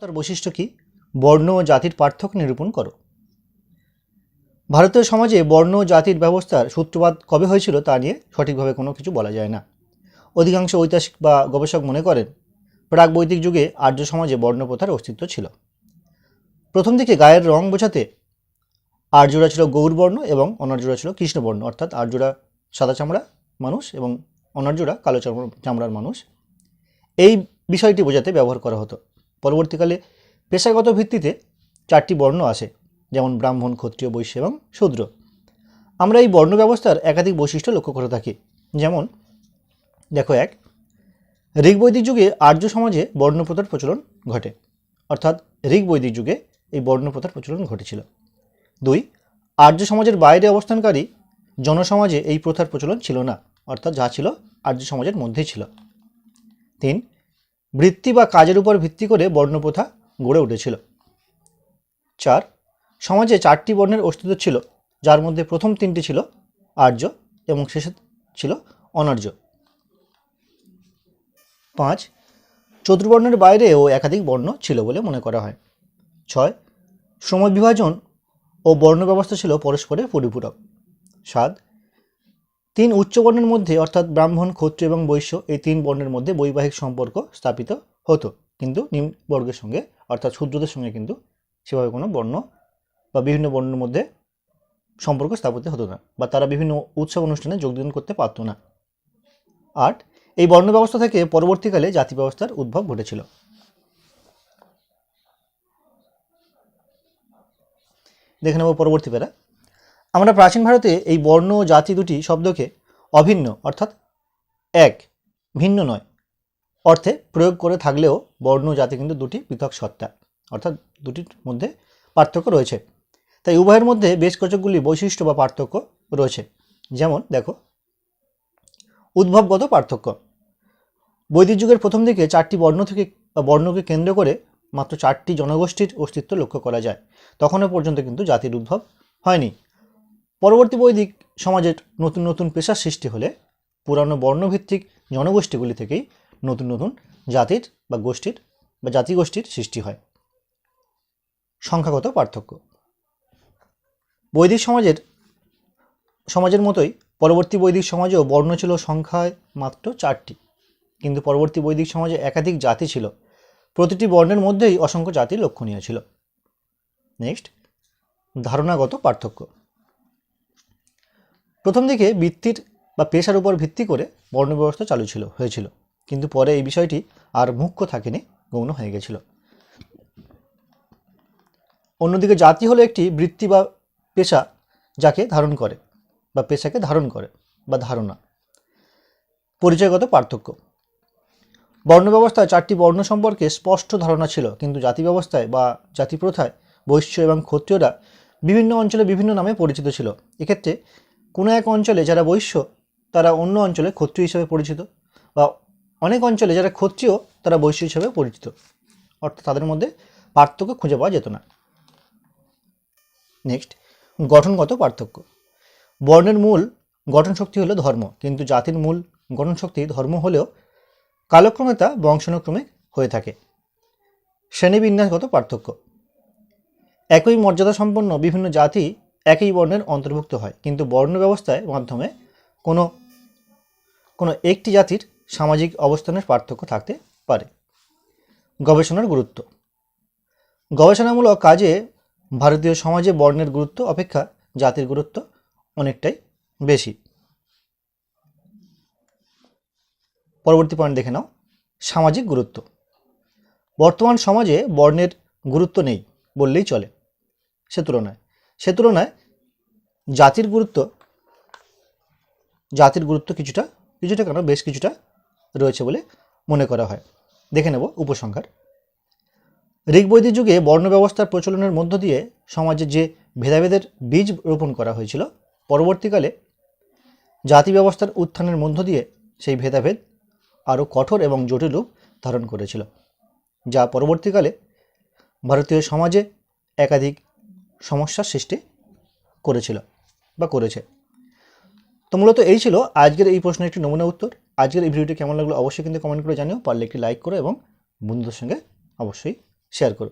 তার বৈশিষ্ট্য কি? বর্ণ ও জাতির পার্থক্য নিরূপণ করো। ভারতীয় সমাজে বর্ণ ও জাতির ব্যবস্থার সূত্রপাত কবে হয়েছিল তা নিয়ে সঠিকভাবে কোনো কিছু বলা যায় না। অধিকাংশ ঐতিহাসিক বা গবেষক মনে করেন প্রাক বৈদিক যুগে আর্য সমাজে বর্ণপ্রথার অস্তিত্ব ছিল। প্রথম দিকে গায়ের রং বোঝাতে আর্যরা ছিল গৌরবর্ণ এবং অনার্যরা ছিল কৃষ্ণবর্ণ, অর্থাৎ আর্যরা সাদা চামড়া মানুষ এবং অনার্যরা কালো চামড়া- চামড়ার মানুষ। এই বিষয়টি বোঝাতে ব্যবহার করা হতো। পরবর্তীকালে পেশাগত ভিত্তিতে চারটি বর্ণ আসে, যেমন ব্রাহ্মণ, ক্ষত্রিয়, বৈশ্য এবং শূদ্র। আমরা এই বর্ণ ব্যবস্থার একাধিক বৈশিষ্ট্য লক্ষ্য করে থাকি। যেমন, দেখো এক, ঋগ্বৈদিক যুগে আর্য সমাজে বর্ণপ্রথার প্রচলন ঘটে। অর্থাৎ ঋগ্বৈদিক যুগে এই বর্ণপ্রথার প্রচলন ঘটেছিল। দুই, আর্য সমাজের বাইরে অবস্থানকারী জনসমাজে এই প্রথার প্রচলন ছিল না, অর্থাৎ যা ছিল আর্য সমাজের মধ্যেই ছিল। তিন বৃত্তি বা কাজের উপর ভিত্তি করে বর্ণপ্রথা গড়ে উঠেছিল। চার, সমাজে চারটি বর্ণের অস্তিত্ব ছিল, যার মধ্যে প্রথম তিনটি ছিল আর্য এবং শেষে ছিল অনার্য। পাঁচ, চতুর্বর্ণের বাইরেও একাধিক বর্ণ ছিল বলে মনে করা হয়। ছয় সময় বিভাজন ও বর্ণ ব্যবস্থা ছিল পরস্পরের পরিপূরক। সাত তিন উচ্চবর্ণের মধ্যে, অর্থাৎ ব্রাহ্মণ ক্ষত্র এবং বৈশ্য, এই তিন বর্ণের মধ্যে বৈবাহিক সম্পর্ক স্থাপিত হতো। কিন্তু নিম্নবর্গের সঙ্গে, অর্থাৎ শূদ্রদের সঙ্গে কিন্তু সেভাবে কোনো বর্ণ বা বিভিন্ন বর্ণের মধ্যে সম্পর্ক স্থাপিত হতো না বা তারা বিভিন্ন উৎসব অনুষ্ঠানে যোগদান করতে পারতো না। আট, এই বর্ণ ব্যবস্থা থেকে পরবর্তীকালে জাতি ব্যবস্থার উদ্ভব ঘটেছিল। দেখে নেব পরবর্তী প্যারা। আমরা প্রাচীন ভারতে এই বর্ণ জাতি দুটি শব্দকে অভিন্ন, অর্থাৎ এক, ভিন্ন নয়। অর্থে প্রয়োগ করে থাকলেও বর্ণ জাতি কিন্তু দুটি পৃথক সত্তা, অর্থাৎ দুটির মধ্যে পার্থক্য রয়েছে। তাই উভয়ের মধ্যে বেশ কতকগুলি বৈশিষ্ট্য বা পার্থক্য রয়েছে। যেমন, দেখো, উদ্ভবগত পার্থক্য। বৈদিক যুগের প্রথম দিকে চারটি বর্ণ থেকে, বর্ণকে কেন্দ্র করে মাত্র চারটি জনগোষ্ঠীর অস্তিত্ব লক্ষ্য করা যায়। তখনও পর্যন্ত কিন্তু জাতির উদ্ভব হয়নি। পরবর্তী বৈদিক সমাজের নতুন নতুন পেশার সৃষ্টি হলে পুরানো বর্ণভিত্তিক জনগোষ্ঠীগুলি থেকেই নতুন নতুন জাতির বা গোষ্ঠীর বা জাতিগোষ্ঠীর সৃষ্টি হয়। সংখ্যাগত পার্থক্য। বৈদিক সমাজের সমাজের মতোই পরবর্তী বৈদিক সমাজেও বর্ণ ছিল সংখ্যায় মাত্র চারটি। কিন্তু পরবর্তী বৈদিক সমাজে একাধিক জাতি ছিল। প্রতিটি বর্ণের মধ্যেই অসংখ্য জাতি লক্ষণীয় ছিল। নেক্সট, ধারণাগত পার্থক্য। প্রথম দিকে বৃত্তির বা পেশার উপর ভিত্তি করে বর্ণ ব্যবস্থা চালু ছিল, হয়েছিল। কিন্তু পরে এই বিষয়টি আর মুখ্য থাকেনি, গৌণ হয়ে গেছিল। অন্যদিকে জাতি হলো একটি বৃত্তি বা পেশা যাকে ধারণ করে বা পেশাকে ধারণ করে বা ধারণা। পরিচয়গত পার্থক্য। বর্ণ ব্যবস্থায় চারটি বর্ণ সম্পর্কে স্পষ্ট ধারণা ছিল, কিন্তু জাতি ব্যবস্থায় বা জাতি প্রথায় বৈশ্য এবং ক্ষত্রিয়রা বিভিন্ন অঞ্চলে বিভিন্ন নামে পরিচিত ছিল। এক্ষেত্রে কোনো এক অঞ্চলে যারা বৈশ্য, তারা অন্য অঞ্চলে ক্ষত্রিয় হিসেবে পরিচিত বা অনেক অঞ্চলে যারা ক্ষত্রিয়, তারা বৈশ্য হিসেবে পরিচিত। অর্থাৎ তাদের মধ্যে পার্থক্য খুঁজে পাওয়া যেত না। নেক্সট গঠনগত পার্থক্য। বর্ণের মূল গঠন শক্তি হলো ধর্ম, কিন্তু জাতির মূল গঠন শক্তি ধর্ম হলেও কালক্রমে তা বংশানুক্রমে হয়ে থাকে। শ্রেণীবিন্যাসগত পার্থক্য। একই মর্যাদা সম্পন্ন বিভিন্ন জাতি একই বর্ণের অন্তর্ভুক্ত হয়। কিন্তু বর্ণ ব্যবস্থায় মাধ্যমে কোনো কোনো একটি জাতির সামাজিক অবস্থানের পার্থক্য থাকতে পারে। গবেষণার গুরুত্ব। গবেষণামূলক কাজে ভারতীয় সমাজে বর্ণের গুরুত্ব অপেক্ষা জাতির গুরুত্ব অনেকটাই বেশি। পরবর্তী পয়েন্ট দেখে নাও। সামাজিক গুরুত্ব। বর্তমান সমাজে বর্ণের গুরুত্ব নেই বললেই চলে। সে তুলনায়। সে তুলনায় জাতির গুরুত্ব জাতির গুরুত্ব কিছুটা কিছুটা কেন বেশ কিছুটা রয়েছে বলে মনে করা হয়। দেখে নেব উপসংহার। ঋগ্বৈদিক যুগে বর্ণ ব্যবস্থার প্রচলনের মধ্য দিয়ে সমাজে যে ভেদাভেদের বীজ রোপণ করা হয়েছিল, পরবর্তীকালে জাতি ব্যবস্থার উত্থানের মধ্য দিয়ে সেই ভেদাভেদ আরও কঠোর এবং জটিল রূপ ধারণ করেছিল, যা পরবর্তীকালে ভারতীয় সমাজে একাধিক সমস্যার সৃষ্টি করেছিল বা করেছে। তো মূলত এই ছিল আজকের এই প্রশ্নের একটি নমুনা উত্তর। আজকের এই ভিডিওটি কেমন লাগল অবশ্যই কিন্তু কমেন্ট করে জানিও। পারলে একটি লাইক করো এবং বন্ধুদের সঙ্গে অবশ্যই শেয়ার করো।